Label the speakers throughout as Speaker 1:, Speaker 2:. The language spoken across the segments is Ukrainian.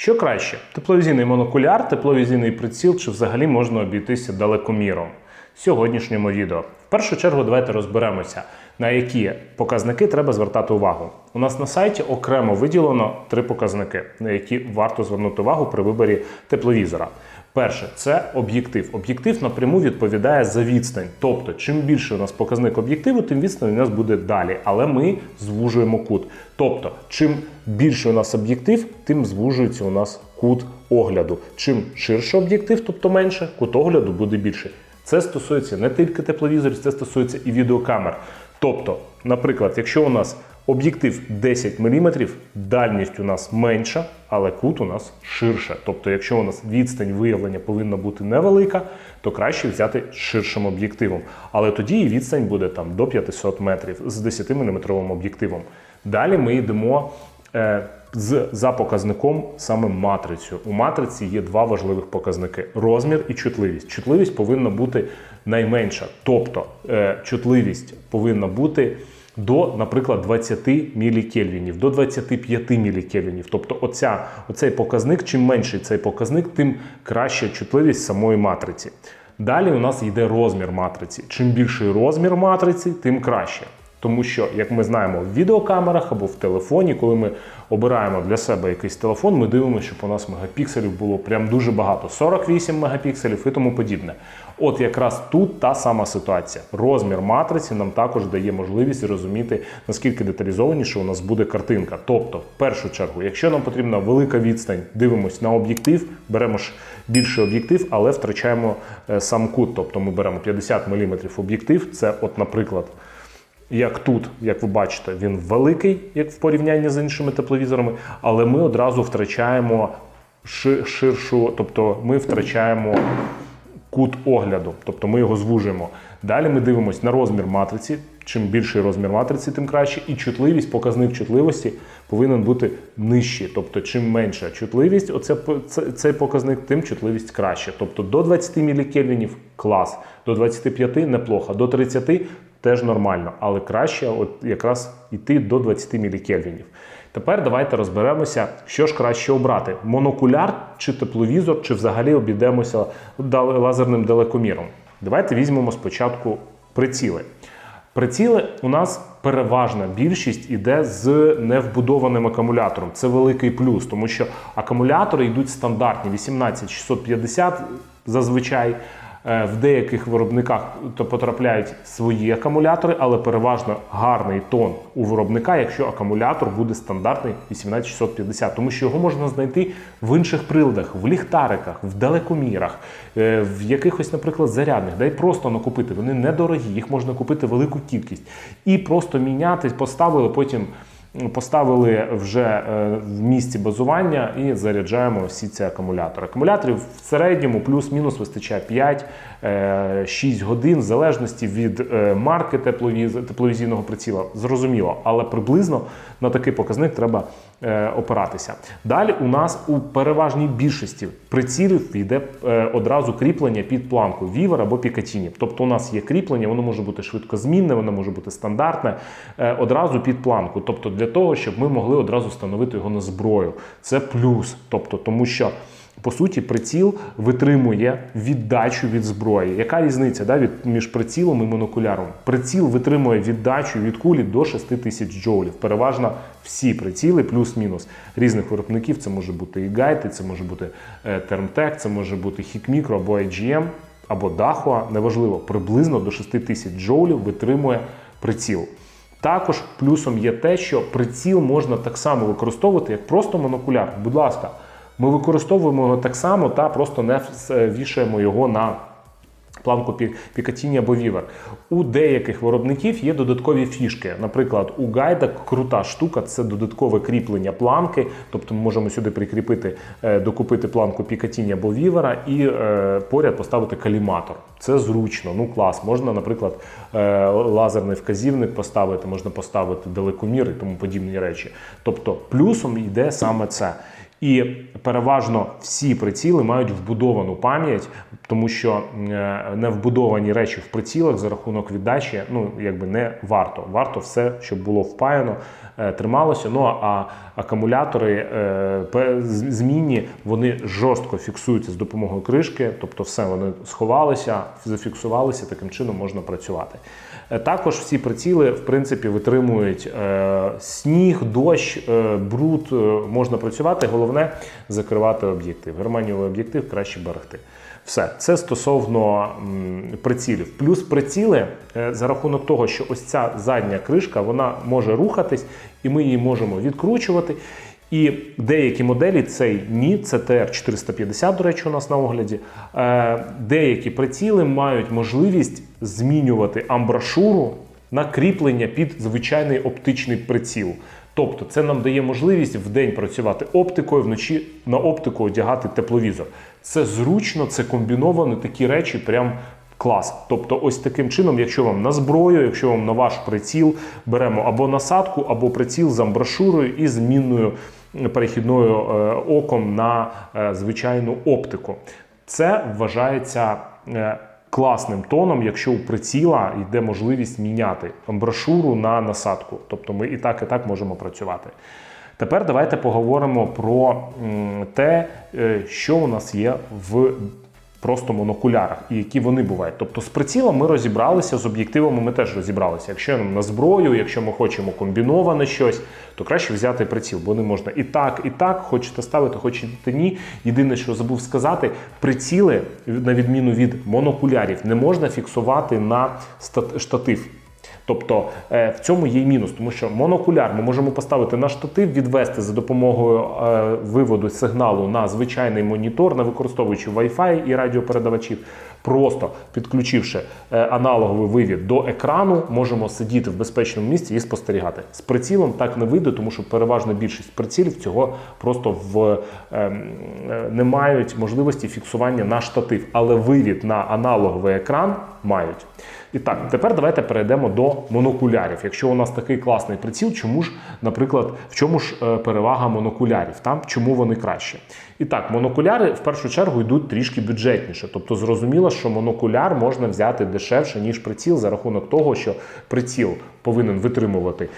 Speaker 1: Що краще? Тепловізійний монокуляр, тепловізійний приціл чи взагалі можна обійтися далекоміром? В сьогоднішньому відео. В першу чергу давайте розберемося, на які показники треба звертати увагу. У нас на сайті окремо виділено три показники, на які варто звернути увагу при виборі тепловізора. Перше це об'єктив. Об'єктив напряму відповідає за відстань. Тобто, чим більше у нас показник об'єктиву, тим відстань у нас буде далі. Але ми звужуємо кут. Тобто, чим більше у нас об'єктив, тим звужується у нас кут огляду. Чим ширше об'єктив, тобто менше, кут огляду буде більше. Це стосується не тільки тепловізорів, це стосується і відеокамер. Тобто, наприклад, якщо у нас об'єктив 10 мм, дальність у нас менша, але кут у нас ширше. Тобто, якщо у нас відстань виявлення повинна бути невелика, то краще взяти ширшим об'єктивом. Але тоді і відстань буде там до 500 метрів з 10 мм об'єктивом. Далі ми йдемо. е, з за показником саме матрицю. У матриці є два важливих показники: розмір і чутливість. Чутливість повинна бути найменша, тобто е, чутливість повинна бути до, наприклад, 20 мілікельвінів, до 25 мілікельвінів. Тобто, оця, оцей показник, чим менший цей показник, тим краща чутливість самої матриці. Далі у нас йде розмір матриці. Чим більший розмір матриці, тим краще. Тому що, як ми знаємо, в відеокамерах або в телефоні, коли ми обираємо для себе якийсь телефон, ми дивимося, щоб у нас мегапікселів було прям дуже багато 48 мегапікселів і тому подібне. От якраз тут та сама ситуація. Розмір матриці нам також дає можливість розуміти, наскільки деталізованіше у нас буде картинка. Тобто, в першу чергу, якщо нам потрібна велика відстань, дивимось на об'єктив, беремо ж більший об'єктив, але втрачаємо е, сам кут. Тобто ми беремо 50 мм об'єктив. Це, от, наприклад. Як тут, як ви бачите, він великий, як в порівнянні з іншими тепловізорами, але ми одразу втрачаємо ширшу, тобто ми втрачаємо кут огляду, тобто ми його звужуємо. Далі ми дивимося на розмір матриці. Чим більший розмір матриці, тим краще. І чутливість, показник чутливості повинен бути нижчий. Тобто, чим менша чутливість, оце, це- цей показник, тим чутливість краще. Тобто до 20 мілікельвінів клас, до 25 неплохо, до 30 теж нормально, але краще от якраз йти до 20 мілікельвінів. Тепер давайте розберемося, що ж краще обрати: монокуляр чи тепловізор, чи взагалі обійдемося лазерним далекоміром. Давайте візьмемо спочатку приціли. Приціли у нас переважна більшість іде з невбудованим акумулятором. Це великий плюс, тому що акумулятори йдуть стандартні 18650 зазвичай. Е, В деяких виробниках то потрапляють свої акумулятори, але переважно гарний тон у виробника, якщо акумулятор буде стандартний 18650, тому що його можна знайти в інших приладах, в ліхтариках, в далекомірах, е, в якихось, наприклад, зарядних, де й просто накупити. Вони недорогі, їх можна купити велику кількість і просто міняти, поставили потім. Поставили вже е, в місці базування і заряджаємо всі ці акумулятори. Акумуляторів в середньому плюс-мінус вистачає 5-6 годин, в залежності від е, марки тепловіз- тепловізійного приціла. Зрозуміло, але приблизно на такий показник треба е, опиратися. Далі у нас у переважній більшості прицілів йде е, одразу кріплення під планку вівер або пікатіні. Тобто у нас є кріплення, воно може бути швидкозмінне, воно може бути стандартне, е, одразу під планку. Тобто для того, щоб ми могли одразу встановити його на зброю. Це плюс. Тобто, тому що. По суті, приціл витримує віддачу від зброї. Яка різниця да, від, між прицілом і монокуляром? Приціл витримує віддачу від кулі до 6 тисяч джоулів. Переважно всі приціли, плюс-мінус різних виробників. Це може бути і гайти, це може бути Термтек, це може бути Hikmicro або IGM, або Dahua, неважливо, приблизно до 6 тисяч джоулів витримує приціл. Також плюсом є те, що приціл можна так само використовувати, як просто монокуляр. Будь ласка, ми використовуємо його так само та просто не вішаємо його на планку Пі- Picatinny або Viver. У деяких виробників є додаткові фішки. Наприклад, у гайда крута штука це додаткове кріплення планки. Тобто ми можемо сюди прикріпити, е, докупити планку Picatinny або Viver і е, поряд поставити каліматор. Це зручно, ну клас. Можна, наприклад, е, лазерний вказівник поставити, можна поставити далекомір і тому подібні речі. Тобто, плюсом йде саме це. І переважно всі приціли мають вбудовану пам'ять, тому що е, не вбудовані речі в прицілах за рахунок віддачі, ну якби не варто. Варто все, щоб було впаяно, е, трималося. Ну а акумулятори е, змінні вони жорстко фіксуються з допомогою кришки, тобто все вони сховалися, зафіксувалися. Таким чином можна працювати. Е, Також всі приціли в принципі витримують е, сніг, дощ, е, бруд. можна працювати. Головне закривати об'єктив. Германієвий об'єктив краще берегти. Все, це стосовно прицілів. Плюс приціли за рахунок того, що ось ця задня кришка вона може рухатись, і ми її можемо відкручувати. І деякі моделі цей ні, CTR 450, до речі, у нас на огляді. Е, деякі приціли мають можливість змінювати амбрашуру на кріплення під звичайний оптичний приціл. Тобто це нам дає можливість в день працювати оптикою, вночі на оптику одягати тепловізор. Це зручно, це комбіновано, такі речі прям клас. Тобто, ось таким чином, якщо вам на зброю, якщо вам на ваш приціл беремо або насадку, або приціл з амбрашурою і змінною перехідною е, оком на е, звичайну оптику. Це вважається е, класним тоном, якщо у приціла йде можливість міняти брошуру на насадку. Тобто ми і так, і так можемо працювати. Тепер давайте поговоримо про те, що у нас є в просто монокулярах і які вони бувають. Тобто з прицілом ми розібралися, з об'єктивами ми теж розібралися. Якщо нам на зброю, якщо ми хочемо комбіноване щось, то краще взяти приціл, бо не можна і так, і так, хочете ставити, хочете ні. Єдине, що забув сказати, приціли, на відміну від монокулярів, не можна фіксувати на штатив. Тобто е, в цьому є мінус, тому що монокуляр ми можемо поставити на штатив, відвести за допомогою е, виводу сигналу на звичайний монітор, не використовуючи Wi-Fi і радіопередавачів. Просто підключивши е, аналоговий вивід до екрану, можемо сидіти в безпечному місці і спостерігати. З прицілом так не вийде, тому що переважна більшість прицілів цього просто в е, не мають можливості фіксування на штатив, але вивід на аналоговий екран мають. І так, тепер давайте перейдемо до монокулярів. Якщо у нас такий класний приціл, чому ж, наприклад, в чому ж е, перевага монокулярів? Там чому вони краще? І так, монокуляри в першу чергу йдуть трішки бюджетніше. Тобто зрозуміло, що монокуляр можна взяти дешевше, ніж приціл, за рахунок того, що приціл повинен витримувати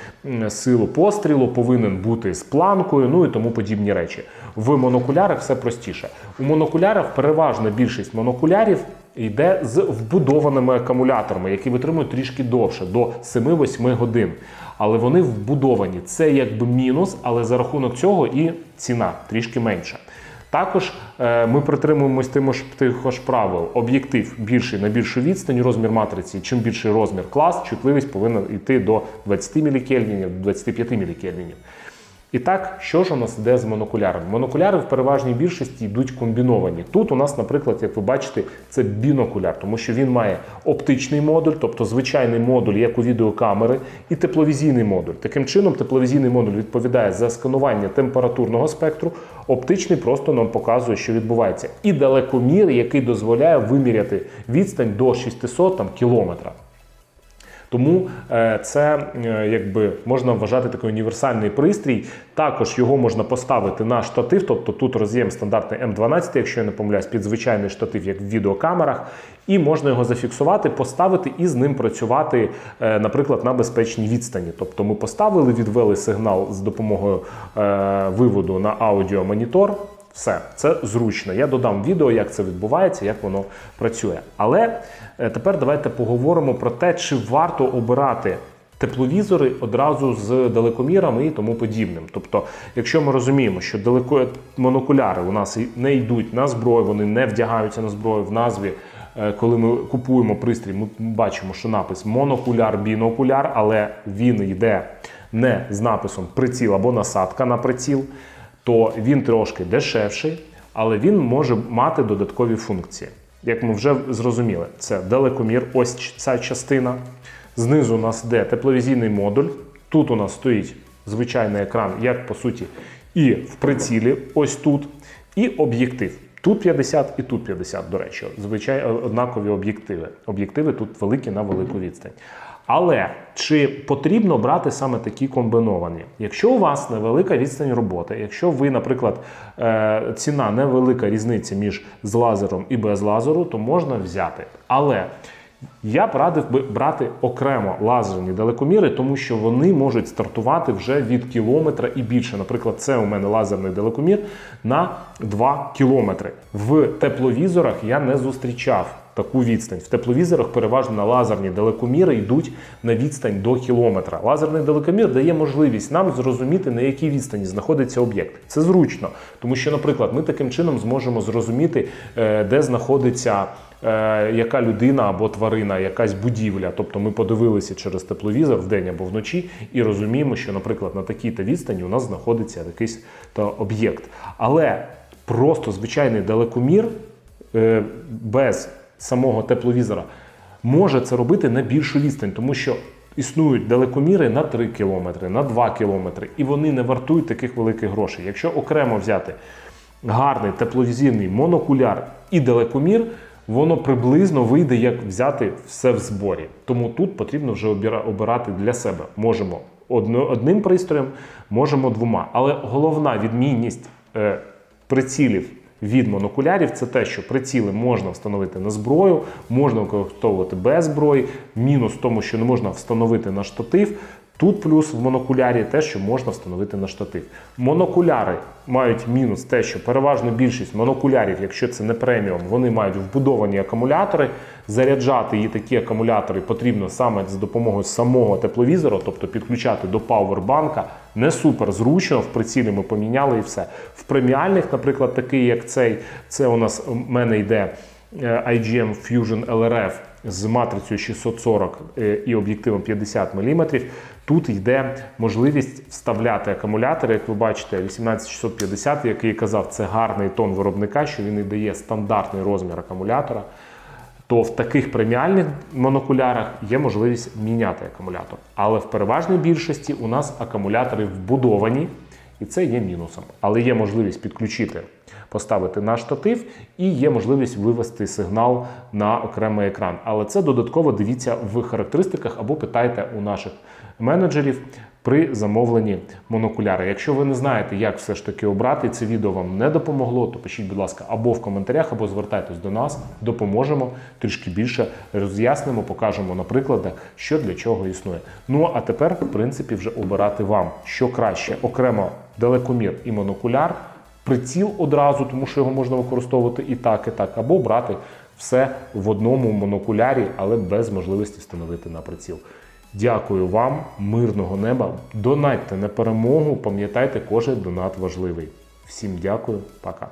Speaker 1: силу пострілу, повинен бути з планкою, ну і тому подібні речі. В монокулярах все простіше. У монокулярах переважна більшість монокулярів йде з вбудованими акумуляторами, які витримують трішки довше, до 7-8 годин. Але вони вбудовані. Це якби мінус, але за рахунок цього і ціна трішки менша. Також е, ми притримуємось тих ж правил. Об'єктив більший на більшу відстань, розмір матриці. Чим більший розмір клас, чутливість повинна йти до 20 мілікельвінів, до 25 мілікельвінів. І так, що ж у нас йде з монокулярами? Монокуляри в переважній більшості йдуть комбіновані. Тут у нас, наприклад, як ви бачите, це бінокуляр, тому що він має оптичний модуль, тобто звичайний модуль, як у відеокамери, і тепловізійний модуль. Таким чином, тепловізійний модуль відповідає за сканування температурного спектру, оптичний просто нам показує, що відбувається. І далекомір, який дозволяє виміряти відстань до 600 там, кілометра. Тому е, це е, якби можна вважати такий універсальний пристрій. Також його можна поставити на штатив, тобто тут роз'єм стандартний М12, якщо я не помиляюсь, під звичайний штатив, як в відеокамерах, і можна його зафіксувати, поставити і з ним працювати, е, наприклад, на безпечній відстані. Тобто ми поставили, відвели сигнал з допомогою виводу на аудіомонітор. Все, це зручно. Я додам відео, як це відбувається, як воно працює. Але е, тепер давайте поговоримо про те, чи варто обирати тепловізори одразу з далекомірами і тому подібним. Тобто, якщо ми розуміємо, що далеко монокуляри у нас не йдуть на зброю, вони не вдягаються на зброю в назві. е, Коли ми купуємо пристрій, ми бачимо, що напис монокуляр, бінокуляр, але він йде не з написом приціл або насадка на приціл то він трошки дешевший, але він може мати додаткові функції. Як ми вже зрозуміли, це далекомір, ось ця частина. Знизу у нас йде тепловізійний модуль. Тут у нас стоїть звичайний екран, як по суті, і в прицілі, ось тут, і об'єктив. Тут 50 і тут 50, до речі, звичайно, однакові об'єктиви. Об'єктиви тут великі на велику відстань. Але чи потрібно брати саме такі комбіновані? Якщо у вас невелика відстань роботи, якщо ви, наприклад, е, ціна невелика різниця між з лазером і без лазеру, то можна взяти. Але я б радив би брати окремо лазерні далекоміри, тому що вони можуть стартувати вже від кілометра і більше. Наприклад, це у мене лазерний далекомір на 2 кілометри. В тепловізорах я не зустрічав таку відстань. В тепловізорах переважно на лазерні далекоміри йдуть на відстань до кілометра. Лазерний далекомір дає можливість нам зрозуміти, на якій відстані знаходиться об'єкт. Це зручно, тому що, наприклад, ми таким чином зможемо зрозуміти, е, де знаходиться. Е, Яка людина або тварина, якась будівля, тобто ми подивилися через тепловізор вдень або вночі, і розуміємо, що, наприклад, на такій-то відстані у нас знаходиться якийсь то об'єкт. Але просто звичайний далекомір е, без самого тепловізора може це робити на більшу відстань, тому що існують далекоміри на 3 кілометри, на 2 кілометри, і вони не вартують таких великих грошей. Якщо окремо взяти гарний тепловізійний монокуляр і далекомір, воно приблизно вийде, як взяти все в зборі. Тому тут потрібно вже обирати для себе. Можемо одним пристроєм, можемо двома. Але головна відмінність е, прицілів від монокулярів це те, що приціли можна встановити на зброю, можна використовувати без зброї. Мінус в тому, що не можна встановити на штатив. Тут плюс в монокулярі те, що можна встановити на штатив. Монокуляри мають мінус те, що переважно більшість монокулярів, якщо це не преміум, вони мають вбудовані акумулятори. Заряджати її такі акумулятори потрібно саме за допомогою самого тепловізора, тобто підключати до пауербанка. Не супер зручно, в прицілі ми поміняли і все. В преміальних, наприклад, такий як цей, це у нас у мене йде IGM Fusion LRF з матрицею 640 е, і об'єктивом 50 мм. Тут йде можливість вставляти акумулятори, як ви бачите, 18650, який казав, це гарний тон виробника, що він і дає стандартний розмір акумулятора. То в таких преміальних монокулярах є можливість міняти акумулятор. Але в переважній більшості у нас акумулятори вбудовані, і це є мінусом. Але є можливість підключити, поставити на штатив, і є можливість вивести сигнал на окремий екран. Але це додатково дивіться в характеристиках або питайте у наших менеджерів при замовленні монокуляри. Якщо ви не знаєте, як все ж таки обрати, це відео вам не допомогло, то пишіть, будь ласка, або в коментарях, або звертайтесь до нас, допоможемо трішки більше роз'яснимо, покажемо на прикладах, що для чого існує. Ну а тепер, в принципі, вже обирати вам, що краще, окремо далекомір і монокуляр, приціл одразу, тому що його можна використовувати і так, і так, або брати все в одному монокулярі, але без можливості встановити на приціл. Дякую вам, мирного неба. Донатьте на перемогу. Пам'ятайте, кожен донат важливий. Всім дякую, пока.